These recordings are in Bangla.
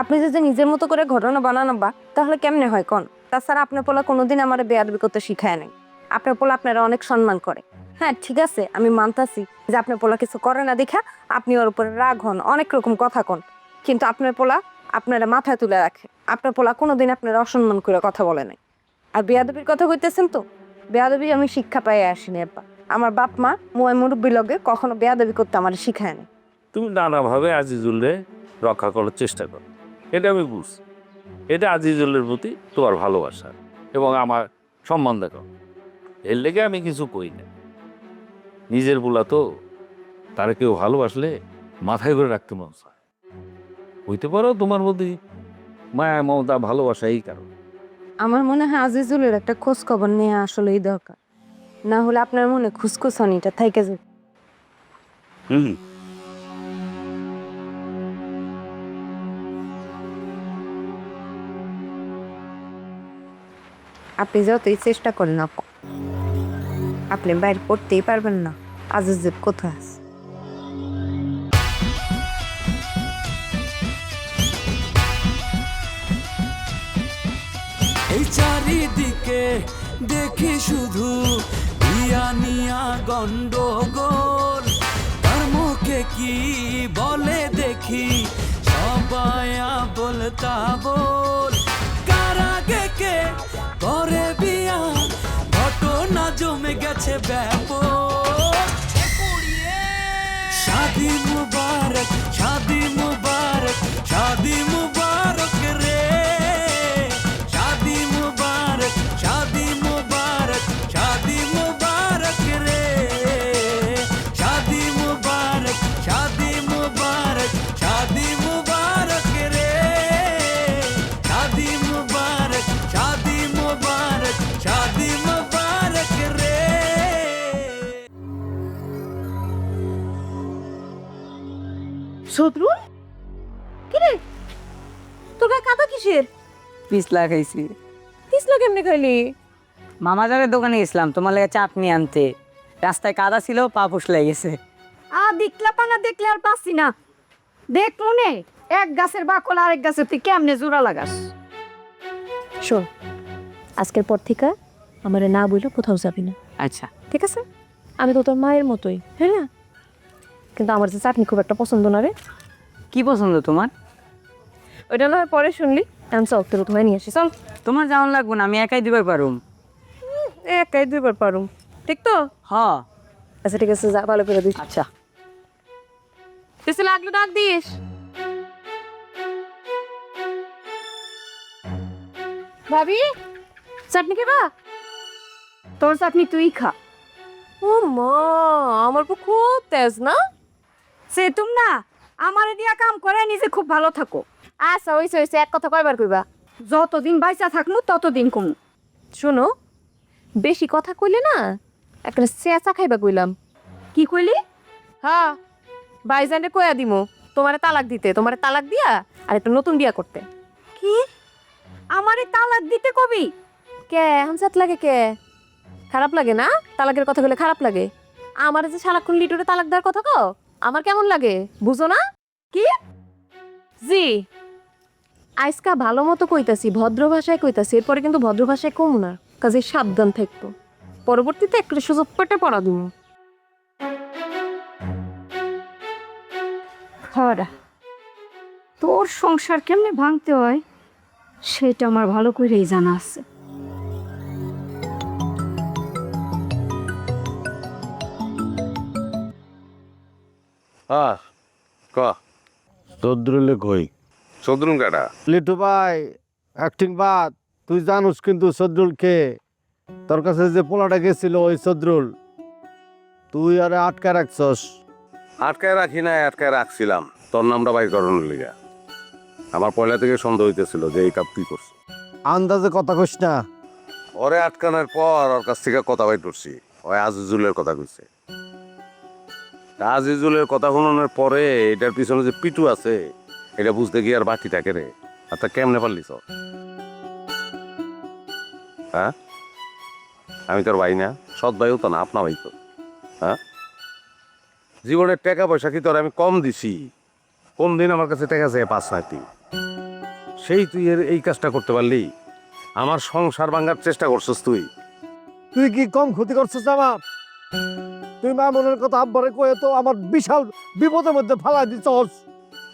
আপনি যদি নিজের মতো করে ঘটনা বানানো বা, তাহলে কেমনে হয় কোন? তাছাড়া আপনার পোলা কোনোদিন আমার বেয়াদবি করতে শিখায় নাই। আপনার পোলা আপনারা অনেক সম্মান করে। হ্যাঁ ঠিক আছে, আমি মানতাছি যে আপনার পোলা কিছু করে না দেখা, আপনি ওর উপরে রাগ হন, অনেক রকম কথা কন। কিন্তু আপনার পোলা আপনারা মাথায় তুলে রাখে। আপনার পোলা কোনোদিন আপনারা অসম্মান করে কথা বলে নাই। আর বেয়াদবির কথা কইতেছেন তো? বেয়াদবি আমি শিক্ষা পাই আসিনি, আব্বা। আমার বাপ মা মুয়াই মুরব্বী লগে কখনো বেয়াদবি করতে আমার শিখায় নাই। তুমি নানাভাবে আজিজুলরে রক্ষা করার চেষ্টা করো। এটা আমি বুঝছি। এটা আজিজুলের প্রতি তোমার ভালোবাসা এবং আমার সম্মান দেখো এর লেগে আমি কিছু কই না। নিজের বলা তো তারা কেউ ভালোবাসলে মাথায় করে রাখতে মন চায়। হইতে পারো তোমার প্রতি মায়া মমতা ভালোবাসা এই কারণ। আমার মনে হয় আজিজুলের একটা খোঁজ খবর নেওয়া আসলেই দরকার। না হলে আপনার মনে খুসখুসানিটা থেকে যাবে। হুম। আপনি যতই চেষ্টা করেন আপু, আপনি বাইর করতেই পারবেন না। আজিজুল কোথায় আছে। এই চারিদিকে দেখি শুধু ইয়া নিয়া গন্ডগোল। তার কি বলে দেখি, সবাই বলতা বল কারাগে কে করে বিয়া ঘটনা জমে গেছে ব্যাপক। শাদি মুবারক শাদি মুবারক শাদি মুবারক রে। শত্রুল কিরে? তোর গায়ে কাদা কিসের? পিছলা খাইছি। তিসলা কেমনে খাইলি? মামাজারের দোকানে গেছিলাম তোমার লাগে চাটনি আনতে। রাস্তায় কাদা ছিল পা ফুসলে গেছে। আ দেখলা পানা দেখলে আর পাচ্ছি না। দেখ মনে এক গাছের বাকল আরেক গাছের তুই কেমনে জোড়া লাগাস? শোন আজকের পর থেকে আমার না বইলে কোথাও যাবি না। আচ্ছা। ঠিক আছে? আমি তো তোর মায়ের মতোই হ্যাঁ? না কিন্তু আমার যে চাটনি খুব একটা পছন্দ না রে। কি পছন্দ তোমার? ওইটা না হয় পরে শুনলি। আমি চল তোর তোমায় নিয়ে আসি চল। তোমার যেমন লাগবো না আমি একাই দিবার পারুম। একাই দুইবার পারুম। ঠিক তো? হ। আচ্ছা ঠিক আছে যা ভালো করে দিস। আচ্ছা। কিছু লাগলে ডাক দিস। ভাবি চাটনি খাবা? তোর চাটনি তুই খা। ও মা আমার পর খুব তেজ না? সে তুম না আমারে দিয়া কাম করে নিজে খুব ভালো থাকো। আচ্ছা ওইসে ওইসে এক কথা কয়বার কইবা। যতদিন বাইচা থাকমু ততদিন কম। শোনো বেশি কথা কইলে না একটা চেঁচা খাইবা কইলাম। কি কইলি? হ্যাঁ ভাইজানে কয়া দিমু তোমারে তালাক দিতে তোমারে তালাক দিয়া আর একটা নতুন বিয়া করতে। কি? আমারে তালাক দিতে কবি? কে হামসাত লাগে কে? খারাপ লাগে না? তালাকের কথা বলে খারাপ লাগে। আমার যে সারাক্ষণ লিটুরে তালাক দেওয়ার কথা কও? আমার কেমন লাগে? বুঝো না? কি? জি। আইসকা ভালো মতো কইতাছি, ভদ্র ভাষায় কইতাছি, এরপরে কিন্তু ভদ্র ভাষায় কম না, কাজে সাবধান থাকতো পরবর্তীতে একটা সুযোগ পেটে পড়া খরা, তোর সংসার কেমনে ভাঙতে হয়, সেটা আমার ভালো করেই জানা আছে। হ্যাঁ ক? তদ্রুলে কই? সদরুন কাটা লিটু ভাই অ্যাক্টিং বাদ। তুই জানুস কিন্তু সদরুল কে? তোর কাছে যে পোলাটা গেছিল ওই সদরুল তুই আরে আটকা রাখছস। আটকায় রাখি না আটকায় রাখছিলাম। তোর নামটা বাই করানোর লিগা। আমার পয়লা থেকে সন্দেহ হইতেছিল যে এই কাপ তুই করছিস আন্দাজে কথা কইস না। ওরে আটকানোর পর ওর কাছ থেকে কথা বাই করছি। ওই আজিজুলের কথা কইছে। আজিজুলের কথা শুনানোর পরে এটার পিছনে যে পিটু আছে, এটা বুঝতে গিয়ে আর বাকি থাকে রে। আর তা কেমনে পারলিস হ্যাঁ? আমি তোর ভাই না, সৎ ভাইও তো না, আপনা ভাই তো। হ্যাঁ? জীবনের টাকা পয়সা কি তোর আমি কম দিছি? কোন দিন আমার কাছে টাকা যায় পাঁচ না সেই তুই এর এই কাজটা করতে পারলি? আমার সংসার ভাঙার চেষ্টা করছিস তুই। তুই কি কম ক্ষতি করছিস আমার তুই মা মনের কথা আব্বারে কয়ে তো আমার বিশাল বিপদের মধ্যে ফালাই দিচ্ছস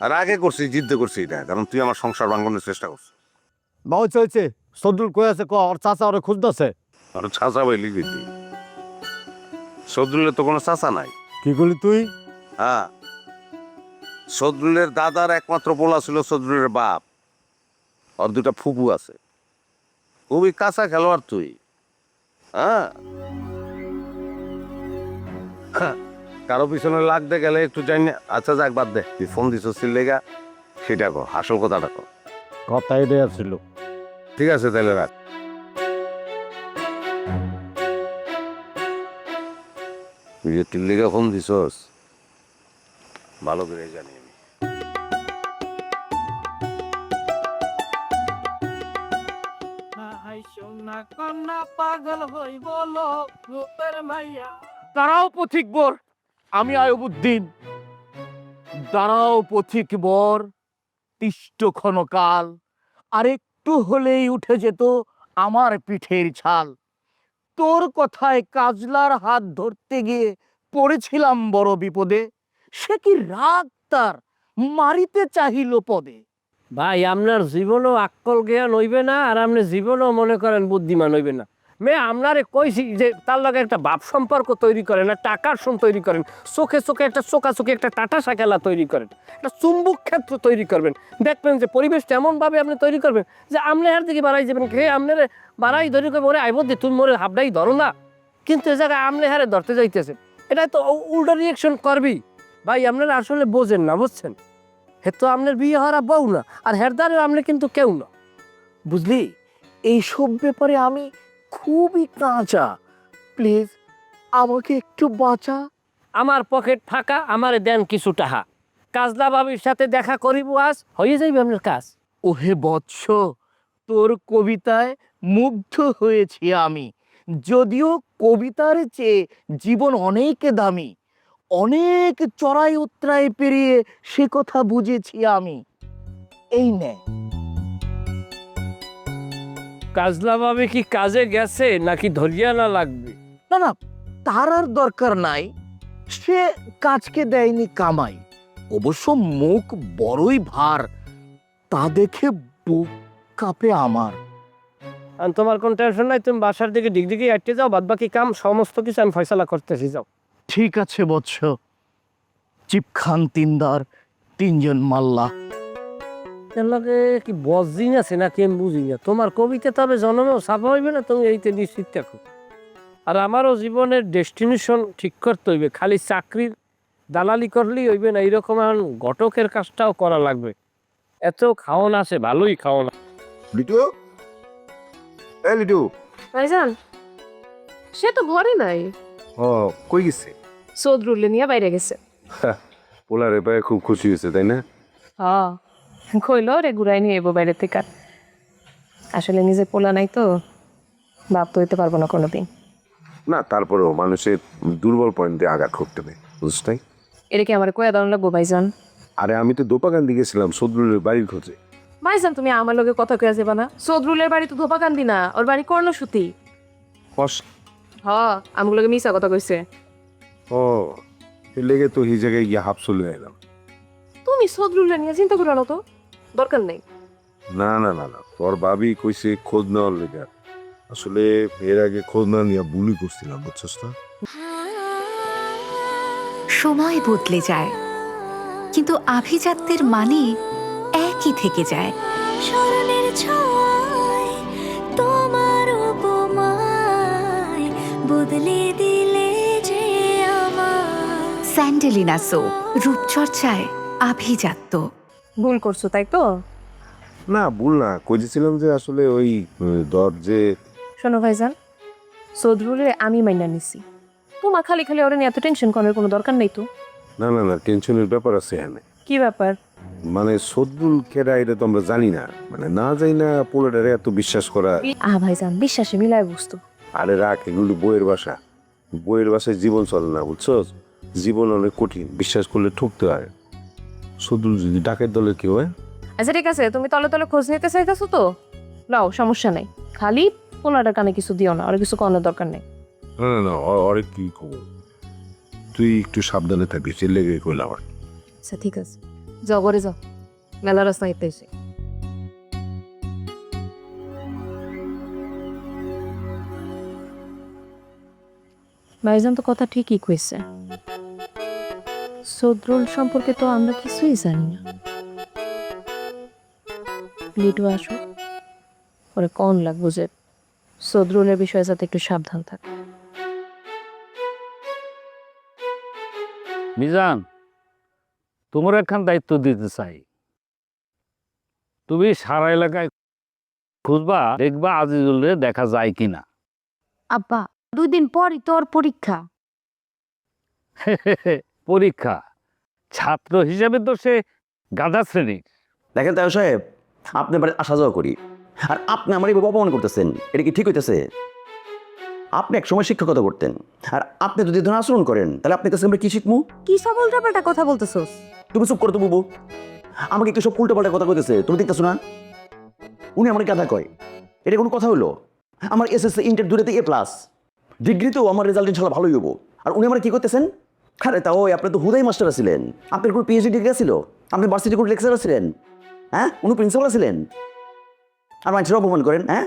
আর আগে করছি জিদ্দ করছি এটা কারণ তুই আমার সংসার ভাঙানোর চেষ্টা করছিস। বা চলছে সদরুল কয়ে আছে ক ওর চাচা ওরে খুঁজতেছে? আর চাচা ভাই লিখবি তুই। সদরুলের তো কোনো চাচা নাই। কি বলি তুই? হ্যাঁ। সদরুলের দাদার একমাত্র পোলা ছিল সদরুলের বাপ। আর দুটা ফুপু আছে। খুবই কাঁচা খেলোয়াড় তুই। হ্যাঁ, কারও পিছনে লাগতে গেলে একটু জানি না। আচ্ছা যাক বাদ দে। তুই ফোন দিছ লেগা সেটা কো আসল কথাটা কো কথা এটাই আসছিল ঠিক আছে তাহলে রাখ। তুই যে তিল্লিগা ফোন দিছস? ভালো করে জানি আমি। দাঁড়াও পথিক বর, আমি আয়বুদ্দিন দাঁড়াও পথিক বর, তিষ্ট ক্ষণকাল আর একটু হলেই উঠে যেত আমার পিঠের ছাল। তোর কথায় কাজলার হাত ধরতে গিয়ে পড়েছিলাম বড় বিপদে, সে কি রাগ তার মারিতে চাহিল পদে? ভাই, আপনার জীবনও আক্কল জ্ঞান হইবে না, আর আপনি জীবনও মনে করেন বুদ্ধিমান হইবে না। মেয়ে আপনারে কইছি যে তার লগে একটা বাপ সম্পর্ক তৈরি করেন না টাকার সম তৈরি করেন, চোখে চোখে একটা চোখাচোখে একটা টাটা সাকেলা তৈরি করেন, একটা চুম্বক ক্ষেত্র তৈরি করবেন। দেখবেন যে পরিবেশটা এমনভাবে আপনি তৈরি করবেন যে আপনি আর দিকে বাড়াই যাবেন খেয়ে আপনার বাড়াই ধরে করে মরে আইব দি তুমি মরে হাবডাই ধরো না। কিন্তু এ জায়গায় আপনি হারে ধরতে যাইতেছেন এটা তো উল্টো রিয়েকশন করবি। ভাই আপনারা আসলে বোঝেন না, বুঝছেন? হে তো আপনার বিয়ে হওয়ার বউ না, আর হেরদারের আপনি কিন্তু কেউ না। বুঝলি? এইসব ব্যাপারে আমি খুবই কাঁচা। প্লিজ আমাকে একটু বাঁচা। আমার পকেট ফাঁকা আমারে দেন কিছু টাকা। কাজলা বাবির সাথে দেখা করিব আজ হয়ে যাইবে আপনার কাজ। ওহে বৎস তোর কবিতায় মুগ্ধ হয়েছি আমি। যদিও কবিতার চেয়ে জীবন অনেক দামি অনেক চড়াই উত্তরায় পেরিয়ে সে কথা বুঝেছি আমি। এই নে। কাজলা ভাবে কি কাজে গেছে নাকি ধরিয়া না লাগবে? না না তার আর দরকার নাই। সে কাজকে দেয়নি কামাই। অবশ্য মুখ বড়ই ভার তা দেখে বুক কাঁপে আমার। আর তোমার কোন টেনশন নাই তুমি বাসার দিকে ডিগডিগি আটকে যাও বাদ বাকি কাম সমস্ত কিছু আমি ফয়সালা করতেছি যাও। ঠিক আছে বৎস। চিপ খান তিনদার তিনজন মাল্লা। এর লগে কি বজিন আছে নাকি আমি বুঝি না? তোমার কবিতা তবে জন্মেও ছাপা হইবে না তুমি এইতে নিশ্চিত থাকো। আর আমারও জীবনের ডেস্টিনেশন ঠিক করতে হইবে খালি চাকরির দালালি করলেই হইবে না এইরকম এখন ঘটকের কাজটাও করা লাগবে। এত খাওয়ান আছে ভালোই খাওয়ান লিটু? এ লিটু? ভাইজান সে তো ঘরে নাই। ও কই গেছে? সদরুল্লে নিয়ে বাইরে গেছে। পোলারে পায়ে খুব খুশি হয়েছে তাই না? হ্যাঁ। কইল রে ঘুরাই নিয়ে এবো বাইরে থেকে আসলে নিজে পোলা নাই তো বাপ তো হইতে পারব না কোনোদিন। না তারপরেও মানুষের দুর্বল পয়েন্টে আঘাত করতে বুঝছ নাই এটা কি আমার কয়া দাঁড়ানো লাগবো ভাইজান? আরে আমি তো দোপাকান্দি গেছিলাম সদরুলের বাড়ির খোঁজে। ভাইজান তুমি আমার লগে কথা কয়া যাবা না? সদরুলের বাড়ি তো ধোপাকান্দি না ওর বাড়ি কর্ণসূতি। কস হ আমার লগে মিশা কথা কইছে। ও এর লেগে তো এই জায়গায় গিয়ে হাফ চলে এলাম তুমি সদরুল্লে নিয়ে চিন্তা করো না তো। দরকার নেই। না না না না তোর ভাবি কইছে খোঁজ নেওয়ার লেগে। আসলে এর আগে খোঁজ না নিয়ে বুলি করছিলাম বুঝছস না? সময় বদলে যায় কিন্তু আভিজাত্যের মানে একই থেকে যায়। স্মরণের ছয় তোমার উপমায় বদলে দিলে যে আমার স্যান্ডেলিনা সো রূপচর্চায় আভিজাত্য। ভুল করছ তাই তো? না ভুল না। কইছিলাম যে আসলে ওই দরজে শোনো ভাইজান সদরুলে আমি মাইনা নিছি। তোমার খালি খালি ওরা নিয়ে এত টেনশন করার কোনো দরকার নেই তো? না না না টেনশনের ব্যাপার আছে এখানে। কি ব্যাপার? মানে সদরুল কেরা এটা তো আমরা জানি না। মানে না যাই না পোলাটারে এত বিশ্বাস করা আহ ভাইজান বিশ্বাসে মিলায় বুঝতো আরে রাখ এগুলো বইয়ের বাসা বইয়ের বাসায় জীবন চলে না বুঝছ জীবন অনেক কঠিন বিশ্বাস করলে ঠকতে হয়। যদি ডাকের দলে কেউ হয় আচ্ছা ঠিক আছে তুমি তলে তলে খোঁজ নিতে চাইতেছো তো? নাও সমস্যা নেই। খালি পোলাটার কানে কিছু দিও না আর কিছু করানোর দরকার নেই। না না না আরে কি খবর তুই একটু সাবধানে থাকিস এর লেগে কইলাম আর আচ্ছা ঠিক আছে। যাও ঘরে যাও। মেলা রাস্তা হেঁটে এসে। ভাইজান তো কথা ঠিকই কইছে। সদরুল সম্পর্কে তো আমরা কিছুই জানি না। লিটু আসো ওরে কন লাগবো যে সদরুলের বিষয়ে যাতে একটু সাবধান থাকে। মিজান তোমার একখান দায়িত্ব দিতে চাই। তুমি সারা এলাকায় খুঁজবা দেখবা আজিজুলে দেখা যায় কিনা। আব্বা দুই দিন পরই তোর পরীক্ষা। পরীক্ষা। ছাত্র হিসেবে তো সে গাধা শ্রেণির। দেখেন তাই সাহেব আপনি বাড়ি আসা যাওয়া করি। আর আপনি আমার এইভাবে অপমান করতেছেন এটা কি ঠিক হইতেছে? আপনি এক সময় শিক্ষকতা করতেন আর আপনি যদি ধরুন আচরণ করেন তাহলে আপনি কাছে আমরা কি শিখব কি সব উল্টাপাল্টা কথা বলতেছোস? তুমি চুপ করো তো বুবু। আমাকে একটু সব উল্টো পাল্টা কথা কইতেছে তুমি দেখতেছো না? উনি আমার গাধা কয়। এটা কোনো কথা হলো আমার এসএসসি ইন্টার দূরেতে এ প্লাস ডিগ্রিতেও আমার রেজাল্ট ইনশাল্লাহ ভালোই হব আর উনি আমার কি করতেছেন? আরে তা ওই আপনি তো হুদাই মাস্টার ছিলেন আপনার কোনো পিএইচডি ডিগ্রি ছিল? আপনি ভার্সিটি কোনো লেকচারার ছিলেন হ্যাঁ? উনি প্রিন্সিপাল ছিলেন আর মানুষের অপমান করেন হ্যাঁ?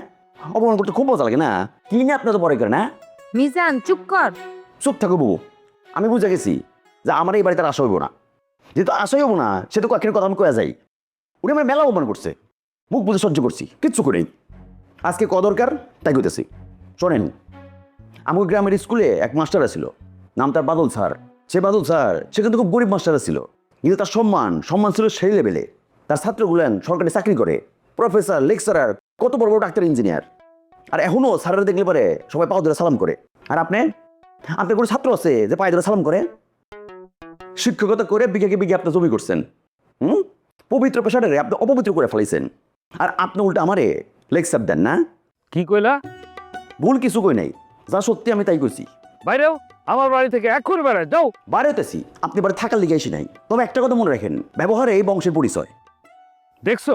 অপমান করতে খুব মজা লাগে না? কি নিয়ে আপনি তো পরে করেন হ্যাঁ? মিজান চুপ কর। চুপ থাকো বাবু। আমি বুঝে গেছি যে আমার এই বাড়িতে আর আসা হইব না। যেহেতু আসাই হব না সে তো কয়েকটা কথা আমি কয়া যাই। উনি আমার মেলা অপমান করছে। মুখ বুঝে সহ্য করছি কিচ্ছু করেই আজকে ক দরকার? তাই কইতেছি। শোনেন আমার গ্রামের স্কুলে এক মাস্টার ছিল নাম তার বাদল স্যার। সে বাদল স্যার সে কিন্তু খুব গরিব মাস্টার ছিল। কিন্তু তার সম্মান সম্মান ছিল সেই লেভেলে। তার ছাত্রগুলেন সরকারি চাকরি করে। প্রফেসর লেকচারার কত বড় বড় ডাক্তার ইঞ্জিনিয়ার। আর এখনও স্যারেরা দেখলে পরে সবাই পাও ধরে সালাম করে। আর আপনি? আপনার কোনো ছাত্র আছে যে পায়ে ধরে সালাম করে? শিক্ষকতা করে বিঘাকে বিঘে আপনি জমি করছেন। হুম? পবিত্র পেশাটারে আপনি অপবিত্র করে ফেলাইছেন। আর আপনি উল্টা আমারে লেকচার দেন না? কি কইলা? ভুল কিছু কই নাই। যা সত্যি আমি তাই কইছি। বাইরেও? আমার বাড়ি থেকে এখন বেড়ায় যাও। বাড়ি হতেছি আপনি বাড়ি থাকার লিগে আসি নাই। তবে একটা কথা মনে রাখেন ব্যবহারে এই বংশের পরিচয়। দেখছ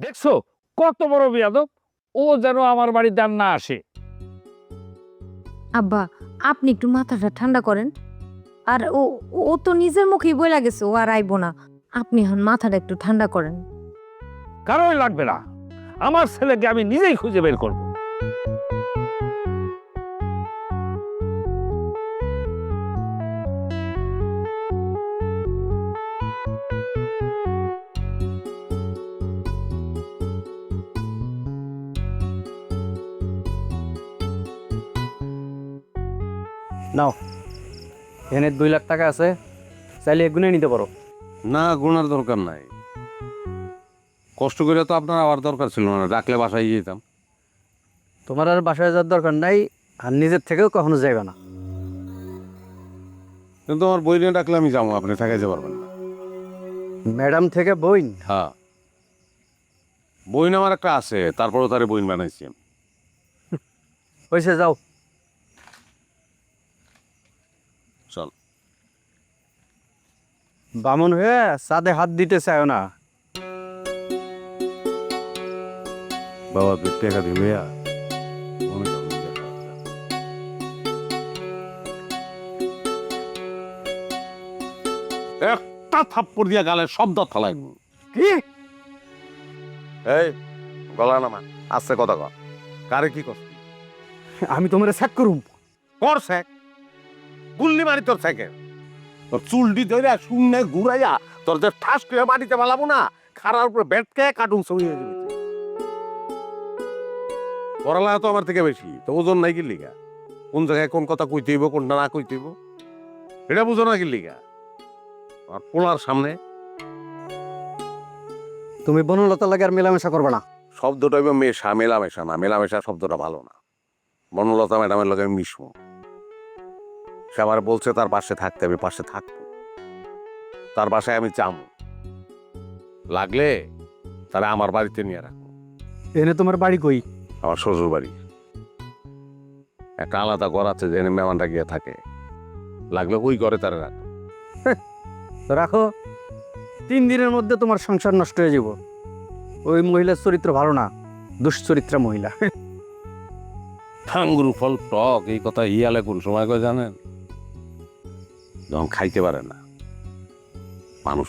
দেখছ কত বড় বিয়াদব ও যেন আমার বাড়িতে আর না আসে। আব্বা আপনি একটু মাথাটা ঠান্ডা করেন। আর ও ও তো নিজের মুখেই বইলা গেছে ও আর আইবো না। আপনি এখন মাথাটা একটু ঠান্ডা করেন। কারোই লাগবে না। আমার ছেলেকে আমি নিজেই খুঁজে বের করব। এখানে দুই লাখ টাকা আছে চাইলে এগুনে নিতে পারো। না গোনার দরকার নাই। কষ্ট করে তো আপনার আবার দরকার ছিল না ডাকলে বাসায় যেতাম। তোমার আর বাসায় যাওয়ার দরকার নাই আর নিজের থেকেও কখনো যাইবে না। কিন্তু আমার বই নিয়ে ডাকলে আমি যাব আপনি থাকাইতে পারবেন না। ম্যাডাম থেকে বইন? হ্যাঁ। বইন আমার একটা আছে তারপরেও তারে বইন বানাইছি। হয়েছে যাও চল বামন হয়ে সাদে হাত দিতে চায় না। বাবা তুই টেকা দিবে। একটা থাপ্পড় দিয়া গালে শব্দ থালাই কি? এই গলা নামা আসছে কথা কর কারে কি করছিস আমি তোমার চেক করুম। কর স্যাক? গুল্লি মারি তোর স্যাকে তোর চুলটি ধরে শূন্য ঘুরাইয়া তোর যে ঠাস করে মাটিতে পালাবো না খারার উপরে ব্যাটকে কার্টুন ছবি হয়ে যাবে। পড়ালেখা তো আমার থেকে বেশি তো ওজন নাই কি লিগা? কোন জায়গায় কোন কথা কইতে হইব কোনটা না কইতে হইব? এটা বুঝো না কি লিগা? আর পোলার সামনে তুমি বনলতা লাগে আর মেলামেশা করবে না। শব্দটা মেশা মেলামেশা না মেলামেশা শব্দটা ভালো না। বনলতা ম্যাডামের লগে মিশবো। সে আমার বলছে তার পাশে থাকতে আমি পাশে থাকব। তার বাসায় আমি চাম লাগলে তারা আমার বাড়িতে নিয়ে রাখব এনে তোমার বাড়ি কই? আমার শ্বশুর বাড়ি। একটা আলাদা ঘর আছে যেখানে মেহমানটা গিয়ে থাকে। লাগলে ওই ঘরে তারা রাখব তো রাখো। তিন দিনের মধ্যে তোমার সংসার নষ্ট হয়ে যাব। ওই মহিলার চরিত্র ভালো না দুশ্চরিত্রা মহিলা। ঠাঙ্গুর ফল টক এই কথা ইয়ালে কোন সময় করে জানেন? যখন খাইতে পারে না। মানুষ।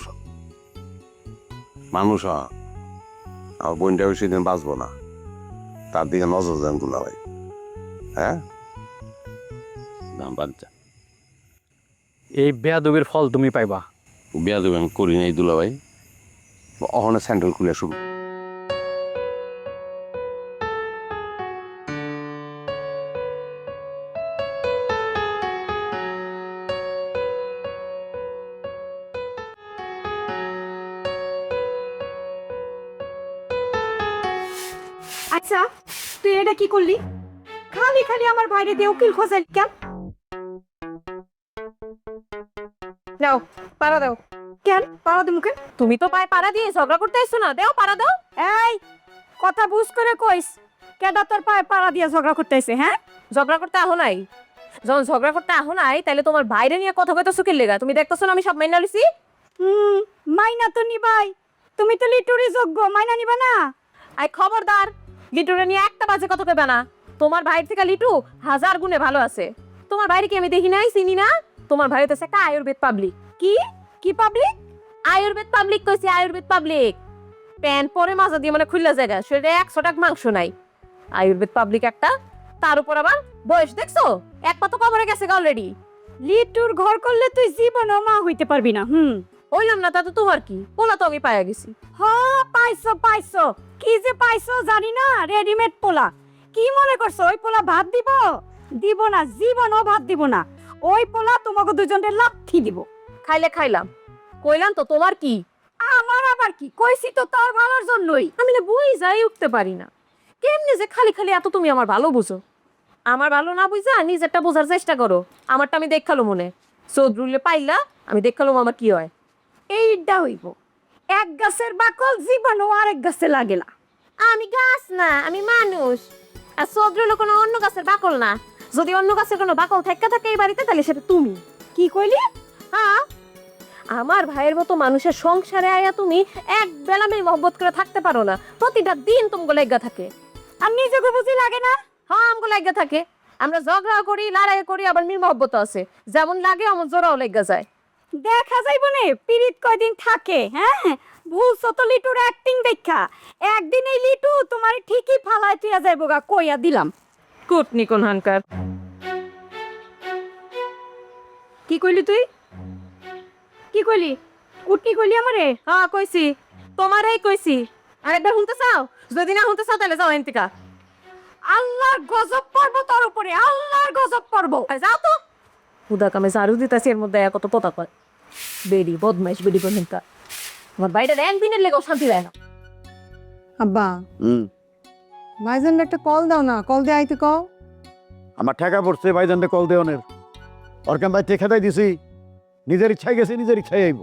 মানুষ। আমার বোনটা বেশি দিন বাঁচবো না। তার দিকে নজর দেনগুলা ভাই হ্যাঁ? দাম বাচ্চা। এই বেয়াদবির ফল তুমি পাইবা। বিয়া দেবে আমি করি নাই দুলা ভাই অহনে স্যান্ডেল খুলে শুরু আচ্ছা তুই এটা কি করলি? খালি খালি আমার বাইরে দিয়ে উকিল খোঁজাই কেন? নাও পাড়া দাও। কেন? পাড়া দি মুখে তুমি তো পায়ে পাড়া দিয়ে ঝগড়া করতে আসছো না দেও পাড়া দাও। এই কথা বুঝ করে কইস কেডা তোর পায়ে পাড়া দিয়ে ঝগড়া করতেছে হ্যাঁ? ঝগড়া করতে আহো নাই। যখন ঝগড়া করতে আহো নাই তাহলে তোমার বাইরে নিয়ে কথা কইতেছো কি লেগা? তুমি দেখতেছো না আমি সব মাইনা লিছি হুম মাইনা তো নিবাই। তুমি তো লিটুরি যোগ্য মাইনা নিবা না। আই খবরদার। লিটুরে নিয়ে একটা বাজে কথা কইবে না। তোমার ভাইয়ের থেকে লিটু হাজার গুণে ভালো আছে। তোমার ভাইরে কি আমি দেখি নাই, চিনি না? তোমার ভাই হইতেছে একটা আয়ুর্বেদ পাবলিক কি? কি পাবলিক আয়ুর্বেদ পাবলিক কইছি, আয়ুর্বেদ পাবলিক প্যান পরে মাজা দিয়ে মানে খুললা জায়গা, শরীরে একশো টাকা মাংস নাই। আয়ুর্বেদ পাবলিক একটা। তার উপর আবার বয়স, দেখছ? এক পা তো কবরে গেছে অলরেডি লিটুর ঘর করলে তুই জীবনও মা হইতে পারবি না, হুম? হইলাম না তাতে তোমার কি? পোলা তো আমি পাইয়া গেছি। হ পাইছো পাইছো। কি যে পাইছো জানি না রেডিমেড পোলা। কি মনে করছ ওই পোলা ভাত দিব? দিব না জীবনও ভাত দিব না। ওই পোলা তোমাকে দুজনের লাথি দিব। খাইলে খাইলাম। কইলাম তো তোমার কি? আমার আবার কি? কইছি তো তোর ভালোর জন্যই। আমি না বই যাই উঠতে পারি না। কেমনে যে খালি খালি এত তুমি আমার ভালো বুঝো? আমার ভালো না বুঝা নিজেরটা বোঝার চেষ্টা করো। আমারটা আমি দেখাল মনে। চৌধুরীলে পাইলা আমি দেখালাম আমার কি হয়। এইটা হইব। এক গাছের বাকল জীবনও আরেক গাছে লাগে না। আমি গাছ না আমি মানুষ। আর চৌধুরী হলো কোনো অন্য গাছের বাকল না। যদি অন্য গাছের কোনো বাকল থাকা থাকে এই বাড়িতে তাহলে সেটা তুমি। কি কইলি? হ্যাঁ। আমার ভাইয়ের মতো মানুষের সংসারে আয়া তুমি এক বেলা মেয়ে মহব্বত করে থাকতে পারো না। প্রতিটা দিন তোমাগুলো লেগা থাকে। আর নিজেকে বুঝি লাগে না? হ্যাঁ আমগুলো লেগা থাকে। আমরা ঝগড়া করি লড়াই করি আবার মিল মহব্বত আছে। যেমন লাগে অমন জোরাও লেগা যায়। দেখা যাইব নে পিরিত কয়দিন থাকে হ্যাঁ? ভুলছো তো লিটুর অ্যাক্টিং দেখা। একদিন এই লিটু তোমার ঠিকই ফালাই তুইয়া যাইব গা কইয়া দিলাম। কুটনি কোন হানকার? কি কইলি তুই? কি কইলি? কুটনি কইলি আমারে? হ্যাঁ কইছি। তোমারই কইছি। আর একবার শুনতে চাও? যদি না শুনতে চাও তাহলে যাও এনতিকা। আল্লাহর গজব পড়ব তোর উপরে আল্লাহর গজব পড়ব। আর যাও তো। হুদা কামে ঝাড়ু দিতেছি এর মধ্যে কত পোতা কয় বেডি বদমাইশ বেডি কোনটা আমার বাইরে একদিনের লেগেও শান্তি দেয় না। আব্বা। হুম। ভাইজান একটা কল দাও না কল দিয়ে আইতে কও। আমার ঠেকা পড়ছে ভাইজানটা কল দেওয়ানের ওর কেন ভাই ঠেকাতাই দিছি। নিজের ইচ্ছায় গেছে নিজের ইচ্ছায় আইব।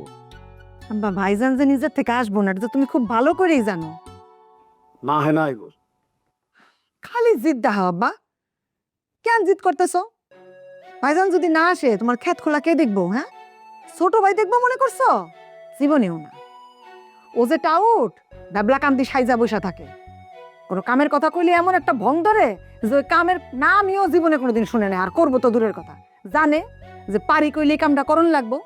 আব্বা ভাইজান যে নিজের থেকে আসব না এটা তো তুমি খুব ভালো করেই জানো। না হ্যাঁ না আইব। খালি জিদ দেখা আব্বা। কেন জিদ করতেছো? ভাইজান যদি না আসে তোমার ক্ষেত খোলা কে দেখব হ্যাঁ? ছোট ভাই দেখব মনে করছ? জীবনেও না। ও যে টাউট ডাবলা কান্তি সাইজা বসা থাকে। কোনো কামের কথা কইলে এমন একটা ভং ধরে যে ওই কামের নামইও জীবনে কোনোদিন শুনে নেয়। আর করব তো দূরের কথা। জানে যে পারি কইলে কামটা করণ লাগবো।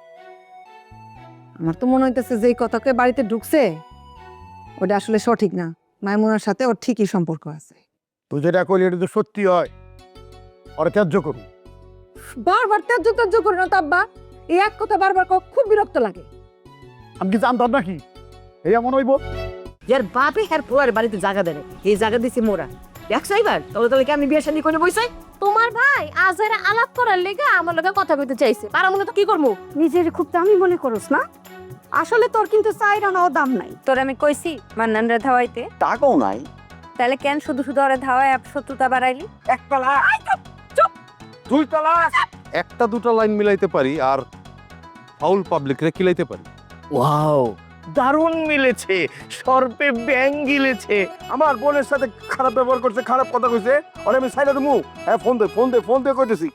আমার তো মনে হইতেছে যে এই কথাকে বাড়িতে ঢুকছে ওটা আসলে সঠিক না। মাইমুনার সাথে ওর ঠিকই সম্পর্ক আছে। তুই যেটা কইলি এটা তো সত্যি হয়। ওরা ত্যায্য করু বারবার ত্যায্য ত্যায্য করে না তাব্বা এই এক কথা বারবার কও, খুব বিরক্ত লাগে। আমি কি জানতাম নাকি? এই এমন হইব? যার বাপে হ্যার পোয়ার বাড়িতে জায়গা দেয় এই জায়গা দিছি মোরা। দেখছ এবার তাহলে কি আমি বিয়ে শাদি করে বইসাই তোমার ভাই আজের আলাপ করার লেগে আমার লগে কথা কইতে চাইছে। পারা মনে তো কি করব নিজের খুব দামি মনে করস না? আসলে তোর কিন্তু চাইরানাও দাম নাই। তোর আমি কইছি মান্নান রে ধাওয়াইতে। টাকাও নাই। তাহলে কেন শুধু শুধু ওরে ধাওয়ায় আপ শত্রুতা বাড়াইলি? এক তালা চুপ! দুই তলা একটা দুটো লাইন মিলাইতে পারি আর ফাউল পাবলিকরে কিলাইতে পারি? ওয়াও দারুণ মিলেছে সর্পে ব্যাং গিলেছে। আমার বোনের সাথে খারাপ ব্যবহার করছে খারাপ কথা কইছে। আর আমি সাইলেন্ট মু হ্যাঁ ফোন দে ফোন দে ফোন দে কইতেছি।